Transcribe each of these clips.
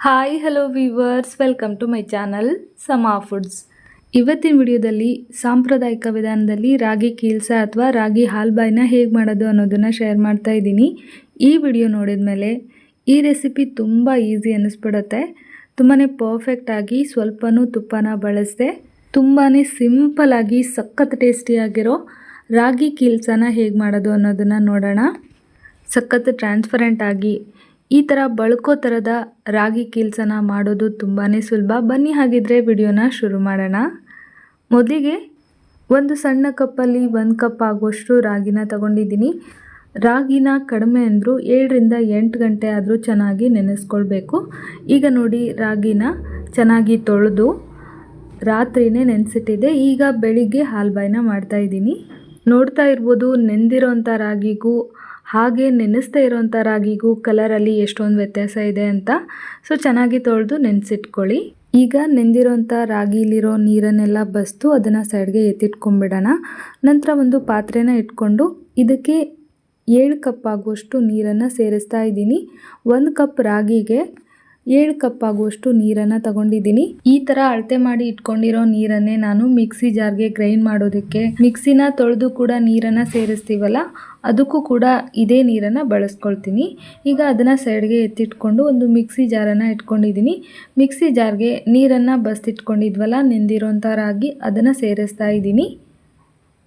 Hi hello viewers welcome to my channel Sama foods ಇವತ್ತಿನ ವಿಡಿಯೋದಲ್ಲಿ ಸಾಂಪ್ರದಾಯಿಕ ವಿಧಾನದಲ್ಲಿ ರಾಗಿ ಕೀಲ್ಸ ಅಥವಾ ರಾಗಿ ಹಾಲ್ಬಾಯ್ನ ಹೇಗೆ ಮಾಡೋದು ಅನ್ನೋದನ್ನು ಶೇರ್ ಮಾಡ್ತಾ ಇದ್ದೀನಿ. ಈ ವಿಡಿಯೋ ನೋಡಿದ ಮೇಲೆ ಈ ರೆಸಿಪಿ ತುಂಬ ಈಸಿ ಅನ್ನಿಸ್ಬಿಡುತ್ತೆ. ತುಂಬಾ ಪರ್ಫೆಕ್ಟಾಗಿ ಸ್ವಲ್ಪನೂ ತುಪ್ಪನ ಬಳಸದೆ ತುಂಬಾ ಸಿಂಪಲಾಗಿ ಸಖತ್ ಟೇಸ್ಟಿಯಾಗಿರೋ ರಾಗಿ ಕೀಲ್ಸನ ಹೇಗೆ ಮಾಡೋದು ಅನ್ನೋದನ್ನು ನೋಡೋಣ. ಸಖತ್ ಟ್ರಾನ್ಸ್ಪರೆಂಟ್ ಆಗಿ ಈ ಥರ ಬಳ್ಕೋ ಥರದ ರಾಗಿ ಕೀಲ್ಸನ ಮಾಡೋದು ತುಂಬಾ ಸುಲಭ. ಬನ್ನಿ ಹಾಗಿದ್ರೆ ವಿಡಿಯೋನ ಶುರು ಮಾಡೋಣ. ಮೊದಲಿಗೆ ಒಂದು ಸಣ್ಣ ಕಪ್ಪಲ್ಲಿ ಒಂದು ಕಪ್ ಆಗುವಷ್ಟು ರಾಗಿನ ತಗೊಂಡಿದ್ದೀನಿ. ರಾಗಿನ ಕಡಿಮೆ ಅಂದರೂ ಏಳರಿಂದ ಎಂಟು ಗಂಟೆ ಆದರೂ ಚೆನ್ನಾಗಿ ನೆನೆಸ್ಕೊಳ್ಬೇಕು. ಈಗ ನೋಡಿ ರಾಗಿನ ಚೆನ್ನಾಗಿ ತೊಳೆದು ರಾತ್ರಿನೇ ನೆನೆಸಿಟ್ಟಿದೆ. ಈಗ ಬೆಳಿಗ್ಗೆ ಹಾಲ್ಬಾಯ್ನ ಮಾಡ್ತಾಯಿದ್ದೀನಿ ನೋಡ್ತಾ ಇರ್ಬೋದು ನೆಂದಿರೋಂಥ ರಾಗಿಗೂ ಹಾಗೆ ನೆನೆಸ್ತಾ ಇರೋಂಥ ರಾಗಿಗೂ ಕಲರಲ್ಲಿ ಎಷ್ಟೊಂದು ವ್ಯತ್ಯಾಸ ಇದೆ ಅಂತ ಸೊ ಚೆನ್ನಾಗಿ ತೊಳೆದು ನೆನೆಸಿಟ್ಕೊಳ್ಳಿ. ಈಗ ನೆಂದಿರೋಂಥ ರಾಗಿಲಿರೋ ನೀರನ್ನೆಲ್ಲ ಬಸ್ತು, ಅದನ್ನು ಸೈಡ್ಗೆ ಎತ್ತಿಟ್ಕೊಂಡ್ಬಿಡೋಣ ನಂತರ ಒಂದು ಪಾತ್ರೆನ ಇಟ್ಕೊಂಡು ಇದಕ್ಕೆ ಏಳು ಕಪ್ ಆಗುವಷ್ಟು ನೀರನ್ನು ಸೇರಿಸ್ತಾ ಇದ್ದೀನಿ. ಒಂದು ಕಪ್ ರಾಗಿಗೆ ಏಳು ಕಪ್ ಆಗುವಷ್ಟು ನೀರನ್ನು ತಗೊಂಡಿದ್ದೀನಿ. ಈ ಥರ ಅಳತೆ ಮಾಡಿ ಇಟ್ಕೊಂಡಿರೋ ನೀರನ್ನೇ ನಾನು ಮಿಕ್ಸಿ ಜಾರ್ಗೆ ಗ್ರೈಂಡ್ ಮಾಡೋದಕ್ಕೆ. ಮಿಕ್ಸಿನ ತೊಳೆದು ಕೂಡ ನೀರನ್ನು ಸೇರಿಸ್ತೀವಲ್ಲ, ಅದಕ್ಕೂ ಕೂಡ ಇದೇ ನೀರನ್ನು ಬಳಸ್ಕೊಳ್ತೀನಿ. ಈಗ ಅದನ್ನು ಸೈಡ್ಗೆ ಎತ್ತಿಟ್ಕೊಂಡು ಒಂದು ಮಿಕ್ಸಿ ಜಾರನ್ನು ಇಟ್ಕೊಂಡಿದ್ದೀನಿ. ಮಿಕ್ಸಿ ಜಾರ್ಗೆ ನೀರನ್ನು ಬಸ್ತಿಟ್ಕೊಂಡಿದ್ವಲ್ಲ, ನೆಂದಿರೋಂಥ ರಾಗಿ ಅದನ್ನು ಸೇರಿಸ್ತಾ ಇದ್ದೀನಿ.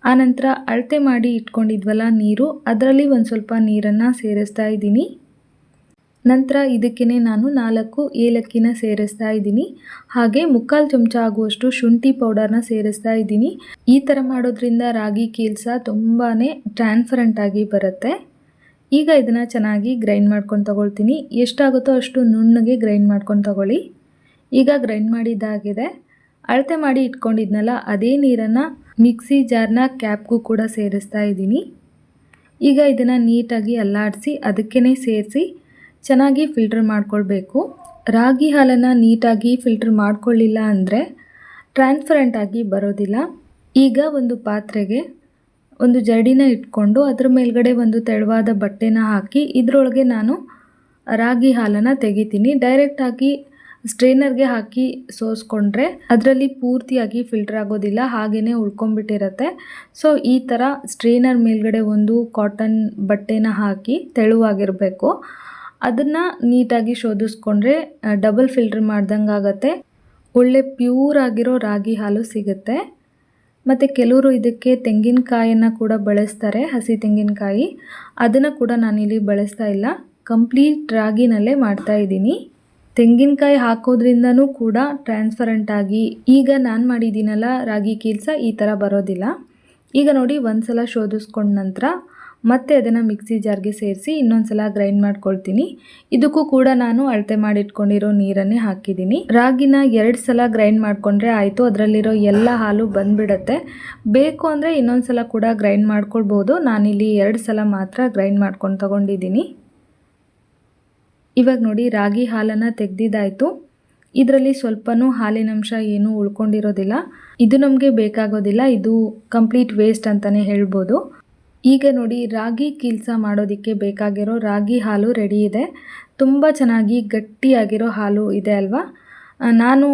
ಆನಂತರ ಅಳತೆ ಮಾಡಿ ಇಟ್ಕೊಂಡಿದ್ವಲ್ಲ ನೀರು, ಅದರಲ್ಲಿ ಒಂದು ಸ್ವಲ್ಪ ನೀರನ್ನು ಸೇರಿಸ್ತಾ ಇದ್ದೀನಿ. ನಂತರ ಇದಕ್ಕೇ ನಾನು ನಾಲ್ಕು ಏಲಕ್ಕಿನ ಸೇರಿಸ್ತಾ ಇದ್ದೀನಿ. ಹಾಗೆ ಮುಕ್ಕಾಲು ಚಮಚ ಆಗುವಷ್ಟು ಶುಂಠಿ ಪೌಡರ್ನ ಸೇರಿಸ್ತಾ ಇದ್ದೀನಿ. ಈ ಥರ ಮಾಡೋದ್ರಿಂದ ರಾಗಿ ಕೀಲ್ಸ ತುಂಬಾ ಟ್ರಾನ್ಸ್ಪರೆಂಟ್ ಆಗಿ ಬರುತ್ತೆ. ಈಗ ಇದನ್ನು ಚೆನ್ನಾಗಿ ಗ್ರೈಂಡ್ ಮಾಡ್ಕೊಂಡು ತಗೊಳ್ತೀನಿ. ಎಷ್ಟಾಗುತ್ತೋ ಅಷ್ಟು ನುಣ್ಣಗೆ ಗ್ರೈಂಡ್ ಮಾಡ್ಕೊಂಡು ತಗೊಳ್ಳಿ. ಈಗ ಗ್ರೈಂಡ್ ಮಾಡಿದ್ದಾಗಿದೆ ಅಳತೆ ಮಾಡಿ ಇಟ್ಕೊಂಡಿದ್ನಲ್ಲ, ಅದೇ ನೀರನ್ನು ಮಿಕ್ಸಿ ಜಾರ್ನ ಕ್ಯಾಪ್ಗೂ ಕೂಡ ಸೇರಿಸ್ತಾ ಇದ್ದೀನಿ. ಈಗ ಇದನ್ನು ನೀಟಾಗಿ ಅಲ್ಲಾಡಿಸಿ ಅದಕ್ಕೇ ಸೇರಿಸಿ ಚೆನ್ನಾಗಿ ಫಿಲ್ಟರ್ ಮಾಡ್ಕೊಳ್ಬೇಕು. ರಾಗಿ ಹಾಲನ್ನು ನೀಟಾಗಿ ಫಿಲ್ಟರ್ ಮಾಡ್ಕೊಳ್ಳಿಲ್ಲ ಅಂದರೆ ಟ್ರಾನ್ಸ್ಪರೆಂಟಾಗಿ ಬರೋದಿಲ್ಲ. ಈಗ ಒಂದು ಪಾತ್ರೆಗೆ ಒಂದು ಜಡಿನ ಇಟ್ಕೊಂಡು ಅದ್ರ ಮೇಲ್ಗಡೆ ಒಂದು ತೆಳುವಾದ ಬಟ್ಟೆನ ಹಾಕಿ ಇದರೊಳಗೆ ನಾನು ರಾಗಿ ಹಾಲನ್ನು ತೆಗಿತೀನಿ. ಡೈರೆಕ್ಟಾಗಿ ಸ್ಟ್ರೈನರ್ಗೆ ಹಾಕಿ ಸೋಸ್ಕೊಂಡ್ರೆ ಅದರಲ್ಲಿ ಪೂರ್ತಿಯಾಗಿ ಫಿಲ್ಟರ್ ಆಗೋದಿಲ್ಲ ಹಾಗೆಯೇ ಉಳ್ಕೊಂಬಿಟ್ಟಿರತ್ತೆ ಸೊ ಈ ಥರ ಸ್ಟ್ರೈನರ್ ಮೇಲ್ಗಡೆ ಒಂದು ಕಾಟನ್ ಬಟ್ಟೆನ ಹಾಕಿ ತೆಳುವಾಗಿರಬೇಕು. ಅದನ್ನು ನೀಟಾಗಿ ಶೋಧಿಸ್ಕೊಂಡ್ರೆ ಡಬಲ್ ಫಿಲ್ಟರ್ ಮಾಡ್ದಂಗೆ ಆಗುತ್ತೆ ಒಳ್ಳೆ ಪ್ಯೂರ್ ಆಗಿರೋ ರಾಗಿ ಹಾಲು ಸಿಗುತ್ತೆ. ಮತ್ತು ಕೆಲವರು ಇದಕ್ಕೆ ತೆಂಗಿನಕಾಯನ್ನು ಕೂಡ ಬಳಸ್ತಾರೆ, ಹಸಿ ತೆಂಗಿನಕಾಯಿ. ಅದನ್ನು ಕೂಡ ನಾನಿಲ್ಲಿ ಬಳಸ್ತಾ ಇಲ್ಲ. ಕಂಪ್ಲೀಟ್ ರಾಗಿನಲ್ಲೇ ಮಾಡ್ತಾ ಇದ್ದೀನಿ. ತೆಂಗಿನಕಾಯಿ ಹಾಕೋದ್ರಿಂದನೂ ಕೂಡ ಟ್ರಾನ್ಸ್ಪರೆಂಟ್ ಆಗಿ, ಈಗ ನಾನು ಮಾಡಿದ್ದೀನಲ್ಲ ರಾಗಿ ಕೀಲ್ಸ ಈ ಥರ ಬರೋದಿಲ್ಲ. ಈಗ ನೋಡಿ ಒಂದು ಸಲ ಶೋಧಿಸ್ಕೊಂಡ ನಂತರ ಮತ್ತೆ ಅದನ್ನು ಮಿಕ್ಸಿ ಜಾರ್ಗೆ ಸೇರಿಸಿ ಇನ್ನೊಂದು ಸಲ ಗ್ರೈಂಡ್ ಮಾಡ್ಕೊಳ್ತೀನಿ. ಇದಕ್ಕೂ ಕೂಡ ನಾನು ಅಳತೆ ಮಾಡಿಟ್ಕೊಂಡಿರೋ ನೀರನ್ನೇ ಹಾಕಿದ್ದೀನಿ. ರಾಗಿನ ಎರಡು ಸಲ ಗ್ರೈಂಡ್ ಮಾಡಿಕೊಂಡ್ರೆ ಆಯಿತು. ಅದರಲ್ಲಿರೋ ಎಲ್ಲ ಹಾಲು ಬಂದ್ಬಿಡತ್ತೆ. ಬೇಕು ಅಂದರೆ ಇನ್ನೊಂದು ಸಲ ಕೂಡ ಗ್ರೈಂಡ್ ಮಾಡ್ಕೊಳ್ಬೋದು. ನಾನಿಲ್ಲಿ ಎರಡು ಸಲ ಮಾತ್ರ ಗ್ರೈಂಡ್ ಮಾಡ್ಕೊಂಡು ತಗೊಂಡಿದ್ದೀನಿ. ಇವಾಗ ನೋಡಿ ರಾಗಿ ಹಾಲನ್ನು ತೆಗೆದಿದ್ದಾಯಿತು. ಇದರಲ್ಲಿ ಸ್ವಲ್ಪನೂ ಹಾಲಿನಂಶ ಏನೂ ಉಳ್ಕೊಂಡಿರೋದಿಲ್ಲ. ಇದು ನಮಗೆ ಬೇಕಾಗೋದಿಲ್ಲ. ಇದು ಕಂಪ್ಲೀಟ್ ವೇಸ್ಟ್ ಅಂತಲೇ ಹೇಳ್ಬೋದು. ಈಗ ನೋಡಿ, ರಾಗಿ ಕೀಲ್ಸ ಮಾಡೋದಕ್ಕೆ ಬೇಕಾಗಿರೋ ರಾಗಿ ಹಾಲು ರೆಡಿ ಇದೆ. ತುಂಬ ಚೆನ್ನಾಗಿ ಗಟ್ಟಿಯಾಗಿರೋ ಹಾಲು ಇದೆ ಅಲ್ವಾ? ನಾನು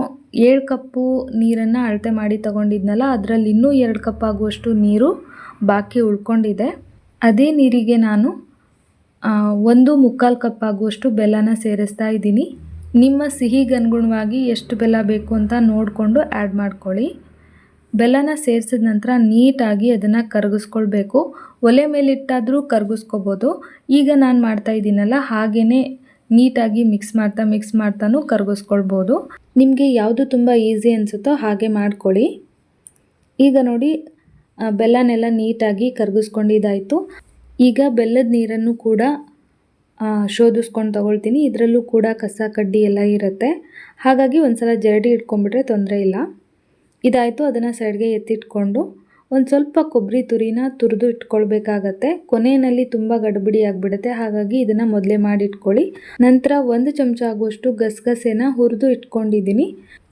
ಏಳು ಕಪ್ಪು ನೀರನ್ನು ಅಳತೆ ಮಾಡಿ ತಗೊಂಡಿದ್ನಲ್ಲ, ಅದರಲ್ಲಿ ಇನ್ನೂ ಎರಡು ಕಪ್ ಆಗುವಷ್ಟು ನೀರು ಬಾಕಿ ಉಳ್ಕೊಂಡಿದೆ. ಅದೇ ನೀರಿಗೆ ನಾನು ಒಂದು ಮುಕ್ಕಾಲು ಕಪ್ ಆಗುವಷ್ಟು ಬೆಲ್ಲನ ಸೇರಿಸ್ತಾ ಇದ್ದೀನಿ. ನಿಮ್ಮ ಸಿಹಿಗನುಗುಣವಾಗಿ ಎಷ್ಟು ಬೆಲ್ಲ ಬೇಕು ಅಂತ ನೋಡಿಕೊಂಡು ಆ್ಯಡ್ ಮಾಡ್ಕೊಳ್ಳಿ. ಬೆಲ್ಲನ ಸೇರಿಸಿದ ನಂತರ ನೀಟಾಗಿ ಅದನ್ನು ಕರಗಿಸ್ಕೊಳ್ಬೇಕು. ಒಲೆ ಮೇಲಿಟ್ಟಾದರೂ ಕರಗಿಸ್ಕೋಬೋದು. ಈಗ ನಾನು ಮಾಡ್ತಾ ಇದ್ದೀನಲ್ಲ ಹಾಗೆಯೇ ನೀಟಾಗಿ ಮಿಕ್ಸ್ ಮಾಡ್ತಾ ಮಿಕ್ಸ್ ಮಾಡ್ತಾನೂ ಕರಗಿಸ್ಕೊಳ್ಬೋದು. ನಿಮಗೆ ಯಾವುದು ತುಂಬ ಈಸಿ ಅನಿಸುತ್ತೋ ಹಾಗೆ ಮಾಡ್ಕೊಳ್ಳಿ. ಈಗ ನೋಡಿ ಬೆಲ್ಲನೆಲ್ಲ ನೀಟಾಗಿ ಕರಗಿಸ್ಕೊಂಡಿದ್ದಾಯಿತು. ಈಗ ಬೆಲ್ಲದ ನೀರನ್ನು ಕೂಡ ಶೋಧಿಸ್ಕೊಂಡು ತಗೊಳ್ತೀನಿ. ಇದರಲ್ಲೂ ಕೂಡ ಕಸ ಕಡ್ಡಿ ಎಲ್ಲ ಇರುತ್ತೆ. ಹಾಗಾಗಿ ಒಂದು ಸಲ ಜರಡಿ ಇಟ್ಕೊಂಡ್ಬಿಟ್ರೆ ತೊಂದರೆ ಇಲ್ಲ. ಇದಾಯಿತು, ಅದನ್ನು ಸೈಡ್ಗೆ ಎತ್ತಿಟ್ಕೊಂಡು ಒಂದು ಸ್ವಲ್ಪ ಕೊಬ್ಬರಿ ತುರಿನ ತುರಿದು ಇಟ್ಕೊಳ್ಬೇಕಾಗತ್ತೆ. ಕೊನೆಯಲ್ಲಿ ತುಂಬ ಗಡ್ಬಿಡಿ ಆಗಿಬಿಡುತ್ತೆ. ಹಾಗಾಗಿ ಇದನ್ನು ಮೊದಲೇ ಮಾಡಿ ಇಟ್ಕೊಳ್ಳಿ ನಂತರ ಒಂದು ಚಮಚ ಆಗುವಷ್ಟು ಗಸಗಸೆನ ಹುರಿದು ಇಟ್ಕೊಂಡಿದ್ದೀನಿ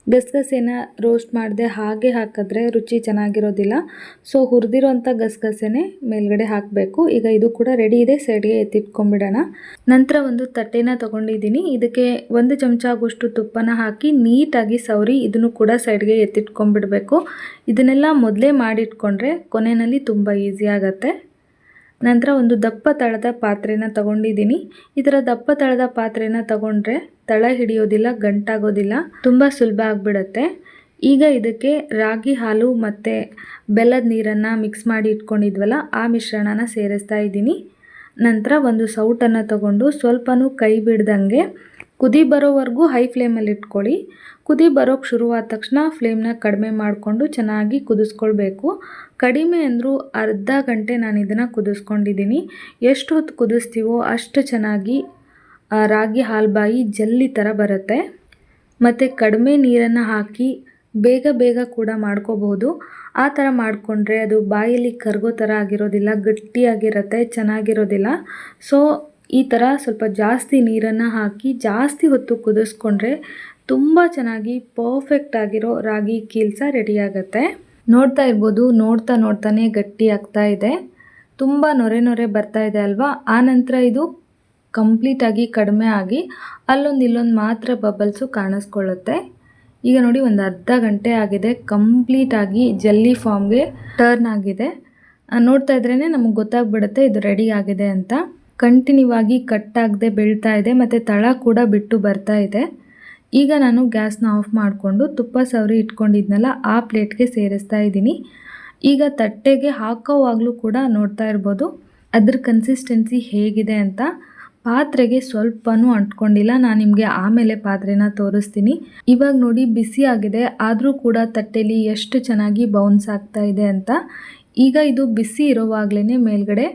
ಗಸಗಸೆನ ರೋಸ್ಟ್ ಮಾಡದೆ ಹಾಗೆ ಹಾಕಿದ್ರೆ ರುಚಿ ಚೆನ್ನಾಗಿರೋದಿಲ್ಲ. ಸೊ ಹುರಿದಿರೋಂಥ ಗಸಗಸೆನೆ ಮೇಲ್ಗಡೆ ಹಾಕಬೇಕು. ಈಗ ಇದು ಕೂಡ ರೆಡಿ ಇದೆ ಸೈಡ್ಗೆ ಎತ್ತಿಟ್ಕೊಂಡ್ಬಿಡೋಣ. ನಂತರ ಒಂದು ತಟ್ಟೆನ ತೊಗೊಂಡಿದ್ದೀನಿ. ಇದಕ್ಕೆ ಒಂದು ಚಮಚ ಆಗುವಷ್ಟು ತುಪ್ಪನ ಹಾಕಿ ನೀಟಾಗಿ ಸವರಿ ಇದನ್ನು ಕೂಡ ಸೈಡ್ಗೆ ಎತ್ತಿಟ್ಕೊಂಡ್ಬಿಡಬೇಕು. ಇದನ್ನೆಲ್ಲ ಮೊದಲೇ ಮಾಡಿಟ್ಕೊಂಡ್ರೆ ಕೊನೆಯಲ್ಲಿ ತುಂಬ ಈಸಿ ಆಗುತ್ತೆ. ನಂತರ ಒಂದು ದಪ್ಪ ತಳದ ಪಾತ್ರೆನ ತಗೊಂಡಿದ್ದೀನಿ. ಈ ಥರ ದಪ್ಪ ತಳದ ಪಾತ್ರೆನ ತಗೊಂಡ್ರೆ ತಳ ಹಿಡಿಯೋದಿಲ್ಲ, ಗಂಟಾಗೋದಿಲ್ಲ, ತುಂಬ ಸುಲಭ ಆಗಿಬಿಡತ್ತೆ. ಈಗ ಇದಕ್ಕೆ ರಾಗಿ ಹಾಲು ಮತ್ತು ಬೆಲ್ಲದ ನೀರನ್ನು ಮಿಕ್ಸ್ ಮಾಡಿ ಇಟ್ಕೊಂಡಿದ್ವಲ್ಲ, ಆ ಮಿಶ್ರಣನ ಸೇರಿಸ್ತಾ ಇದ್ದೀನಿ. ನಂತರ ಒಂದು ಸೌಟನ್ನು ತಗೊಂಡು ಸ್ವಲ್ಪನೂ ಕೈ ಬಿಡ್ದಂಗೆ ಕುದಿ ಬರೋವರೆಗೂ ಹೈ ಫ್ಲೇಮಲ್ಲಿ ಇಟ್ಕೊಳ್ಳಿ. ಕುದಿ ಬರೋಕ್ಕೆ ಶುರುವಾದ ತಕ್ಷಣ ಫ್ಲೇಮ್ನ ಕಡಿಮೆ ಮಾಡಿಕೊಂಡು ಚೆನ್ನಾಗಿ ಕುದಿಸ್ಕೊಳ್ಬೇಕು. ಕಡಿಮೆ ಅಂದರೂ ಅರ್ಧ ಗಂಟೆ ನಾನು ಇದನ್ನು ಕುದಿಸ್ಕೊಂಡಿದ್ದೀನಿ. ಎಷ್ಟು ಹೊತ್ತು ಕುದಿಸ್ತೀವೋ ಅಷ್ಟು ಚೆನ್ನಾಗಿ ರಾಗಿ ಹಾಲ್ಬಾಯಿ ಜಲ್ಲಿ ಥರ ಬರುತ್ತೆ. ಮತ್ತು ಕಡಿಮೆ ನೀರನ್ನು ಹಾಕಿ ಬೇಗ ಬೇಗ ಕೂಡ ಮಾಡ್ಕೋಬಹುದು. ಆ ಥರ ಮಾಡಿಕೊಂಡ್ರೆ ಅದು ಬಾಯಲ್ಲಿ ಕರಗೋ ಥರ ಆಗಿರೋದಿಲ್ಲ, ಗಟ್ಟಿಯಾಗಿರುತ್ತೆ, ಚೆನ್ನಾಗಿರೋದಿಲ್ಲ. ಸೊ ಈ ಥರ ಸ್ವಲ್ಪ ಜಾಸ್ತಿ ನೀರನ್ನು ಹಾಕಿ ಜಾಸ್ತಿ ಹೊತ್ತು ಕುದಿಸ್ಕೊಂಡ್ರೆ ತುಂಬ ಚೆನ್ನಾಗಿ ಪರ್ಫೆಕ್ಟ್ ಆಗಿರೋ ರಾಗಿ ಕೀಲ್ಸ ರೆಡಿಯಾಗತ್ತೆ ನೋಡ್ತಾ ಇರ್ಬೋದು, ನೋಡ್ತಾ ನೋಡ್ತಾನೆ ಗಟ್ಟಿ ಆಗ್ತಾ ಇದೆ. ತುಂಬ ನೊರೆ ನೊರೆ ಬರ್ತಾ ಇದೆ ಅಲ್ವಾ? ಆ ನಂತರ ಇದು ಕಂಪ್ಲೀಟಾಗಿ ಕಡಿಮೆ ಆಗಿ, ಅಲ್ಲೊಂದು ಇಲ್ಲೊಂದು ಮಾತ್ರ ಬಬಲ್ಸು ಕಾಣಿಸ್ಕೊಳ್ಳುತ್ತೆ. ಈಗ ನೋಡಿ, ಒಂದು ಅರ್ಧ ಗಂಟೆ ಆಗಿದೆ ಕಂಪ್ಲೀಟಾಗಿ ಜಲ್ಲಿ ಫಾರ್ಮ್ಗೆ ಟರ್ನ್ ಆಗಿದೆ. ನೋಡ್ತಾ ಇದ್ರೇ ನಮಗೆ ಗೊತ್ತಾಗ್ಬಿಡುತ್ತೆ, ಇದು ರೆಡಿ ಆಗಿದೆ ಅಂತ. ಕಂಟಿನ್ಯೂ ಆಗಿ ಕಟ್ಟಾಗದೆ ಬೀಳ್ತಾ ಇದೆ, ಮತ್ತು ತಳ ಕೂಡ ಬಿಟ್ಟು ಬರ್ತಾ ಇದೆ. ಈಗ ನಾನು ಗ್ಯಾಸ್ನ ಆಫ್ ಮಾಡಿಕೊಂಡು ತುಪ್ಪ ಸವರಿ ಇಟ್ಕೊಂಡಿದ್ನಲ್ಲ, ಆ ಪ್ಲೇಟ್ಗೆ ಸೇರಿಸ್ತಾ ಇದ್ದೀನಿ. ಈಗ ತಟ್ಟೆಗೆ ಹಾಕೋವಾಗಲೂ ಕೂಡ ನೋಡ್ತಾ ಇರ್ಬೋದು, ಅದ್ರ ಕನ್ಸಿಸ್ಟೆನ್ಸಿ ಹೇಗಿದೆ ಅಂತ. ಪಾತ್ರೆಗೆ ಸ್ವಲ್ಪನೂ ಅಂಟ್ಕೊಂಡಿಲ್ಲ. ನಾನು ನಿಮಗೆ ಆಮೇಲೆ ಪಾತ್ರೆನ ತೋರಿಸ್ತೀನಿ. ಇವಾಗ ನೋಡಿ, ಬಿಸಿ ಆಗಿದೆ. ಆದರೂ ಕೂಡ ತಟ್ಟೆಲಿ ಎಷ್ಟು ಚೆನ್ನಾಗಿ ಬೌನ್ಸ್ ಆಗ್ತಾ ಇದೆ ಅಂತ. ಈಗ ಇದು ಬಿಸಿ ಇರೋವಾಗಲೇ ಮೇಲ್ಗಡೆ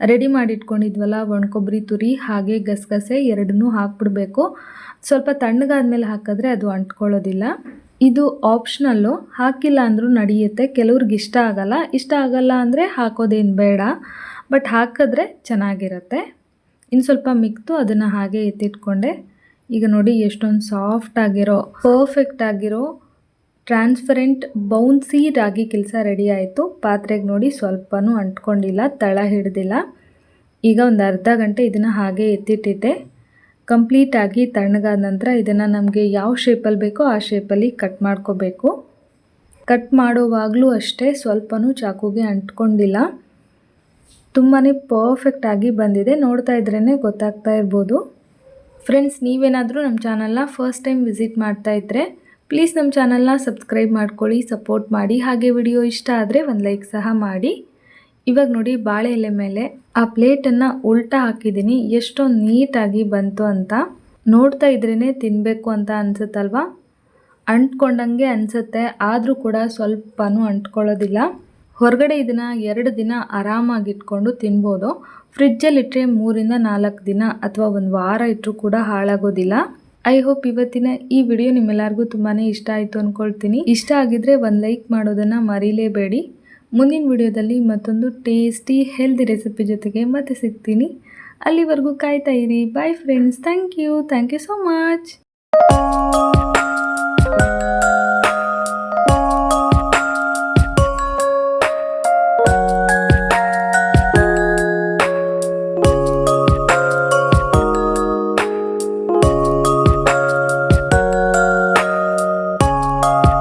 ರೆಡಿ ಮಾಡಿಟ್ಕೊಂಡಿದ್ವಲ್ಲ ಒಣಕೊಬ್ಬರಿ ತುರಿ ಹಾಗೆ ಗಸಗಸೆ ಎರಡನ್ನೂ ಹಾಕ್ಬಿಡ್ಬೇಕು. ಸ್ವಲ್ಪ ತಣ್ಣಗಾದ್ಮೇಲೆ ಹಾಕಿದ್ರೆ ಅದು ಅಂಟ್ಕೊಳ್ಳೋದಿಲ್ಲ. ಇದು ಆಪ್ಷನಲ್ಲು ಹಾಕಿಲ್ಲ ಅಂದರೂ ನಡೆಯುತ್ತೆ. ಕೆಲವ್ರಿಗೆ ಇಷ್ಟ ಆಗಲ್ಲ. ಇಷ್ಟ ಆಗಲ್ಲ ಅಂದರೆ ಹಾಕೋದೇನು ಬೇಡ. ಬಟ್ ಹಾಕಿದ್ರೆ ಚೆನ್ನಾಗಿರುತ್ತೆ. ಇನ್ನು ಸ್ವಲ್ಪ ಮಿಕ್ತು, ಅದನ್ನು ಹಾಗೆ ಎತ್ತಿಟ್ಕೊಂಡೆ. ಈಗ ನೋಡಿ ಎಷ್ಟೊಂದು ಸಾಫ್ಟ್ ಆಗಿರೋ ಪರ್ಫೆಕ್ಟ್ ಆಗಿರೋ ಟ್ರಾನ್ಸ್ಪರೆಂಟ್ ಬೌನ್ಸಿ ರಾಗಿ ಕೆಲಸ ರೆಡಿ ಆಯಿತು. ಪಾತ್ರೆಗೆ ನೋಡಿ ಸ್ವಲ್ಪನೂ ಅಂಟ್ಕೊಂಡಿಲ್ಲ, ತಳ ಹಿಡ್ದಿಲ್ಲ. ಈಗ ಒಂದು ಅರ್ಧ ಗಂಟೆ ಇದನ್ನು ಹಾಗೆ ಎತ್ತಿಟ್ಟಿದ್ದೆ. ಕಂಪ್ಲೀಟಾಗಿ ತಣ್ಣಗಾದ ನಂತರ ಇದನ್ನು ನಮಗೆ ಯಾವ ಶೇಪಲ್ಲಿ ಬೇಕೋ ಆ ಶೇಪಲ್ಲಿ ಕಟ್ ಮಾಡ್ಕೋಬೇಕು. ಕಟ್ ಮಾಡೋವಾಗಲೂ ಅಷ್ಟೇ ಸ್ವಲ್ಪನೂ ಚಾಕುಗೆ ಅಂಟ್ಕೊಂಡಿಲ್ಲ. ತುಂಬಾ ಪರ್ಫೆಕ್ಟಾಗಿ ಬಂದಿದೆ. ನೋಡ್ತಾ ಇದ್ರೇ ಗೊತ್ತಾಗ್ತಾ ಇರ್ಬೋದು. ಫ್ರೆಂಡ್ಸ್ ನೀವೇನಾದರೂ ನಮ್ಮ ಚಾನಲ್ನ ಫಸ್ಟ್ ಟೈಮ್ ವಿಸಿಟ್ ಮಾಡ್ತಾ ಇದ್ದರೆ ಪ್ಲೀಸ್ ನಮ್ಮ ಚಾನಲ್ನ ಸಬ್ಸ್ಕ್ರೈಬ್ ಮಾಡ್ಕೊಳ್ಳಿ ಸಪೋರ್ಟ್ ಮಾಡಿ. ಹಾಗೆ ವಿಡಿಯೋ ಇಷ್ಟ ಆದರೆ ಒಂದು ಲೈಕ್ ಸಹ ಮಾಡಿ. ಇವಾಗ ನೋಡಿ ಬಾಳೆ ಎಲೆ ಮೇಲೆ ಆ ಪ್ಲೇಟನ್ನು ಉಲ್ಟಾ ಹಾಕಿದ್ದೀನಿ. ಎಷ್ಟೊಂದು ನೀಟಾಗಿ ಬಂತು ಅಂತ. ನೋಡ್ತಾ ಇದ್ರೇ ತಿನ್ನಬೇಕು ಅಂತ ಅನಿಸುತ್ತಲ್ವಾ? ಅಂಟ್ಕೊಂಡಂಗೆ ಅನಿಸುತ್ತೆ. ಆದರೂ ಕೂಡ ಸ್ವಲ್ಪನೂ ಅಂಟ್ಕೊಳ್ಳೋದಿಲ್ಲ. ಹೊರಗಡೆ ಇದನ್ನು ಎರಡು ದಿನ ಆರಾಮಾಗಿಟ್ಕೊಂಡು ತಿನ್ಬೋದು. ಫ್ರಿಜ್ಜಲ್ಲಿ ಇಟ್ಟರೆ ಮೂರಿಂದ ನಾಲ್ಕು ದಿನ ಅಥವಾ ಒಂದು ವಾರ ಇಟ್ಟರೂ ಕೂಡ ಹಾಳಾಗೋದಿಲ್ಲ. ಐ ಹೋಪ್ ಇವತ್ತಿನ ಈ ವಿಡಿಯೋ ನಿಮ್ಮೆಲ್ಲರಿಗೂ ತುಂಬಾ ಇಷ್ಟ ಆಯಿತು ಅಂದ್ಕೊಳ್ತೀನಿ ಇಷ್ಟ ಆಗಿದ್ರೆ ಒಂದು ಲೈಕ್ ಮಾಡೋದನ್ನು ಮರೀಲೇಬೇಡಿ. ಮುಂದಿನ ವಿಡಿಯೋದಲ್ಲಿ ಮತ್ತೊಂದು ಟೇಸ್ಟಿ ಹೆಲ್ದಿ ರೆಸಿಪಿ ಜೊತೆಗೆ ಮತ್ತೆ ಸಿಗ್ತೀನಿ. ಅಲ್ಲಿವರೆಗೂ ಕಾಯ್ತಾ ಇರಿ. Bye friends thank you thank you so much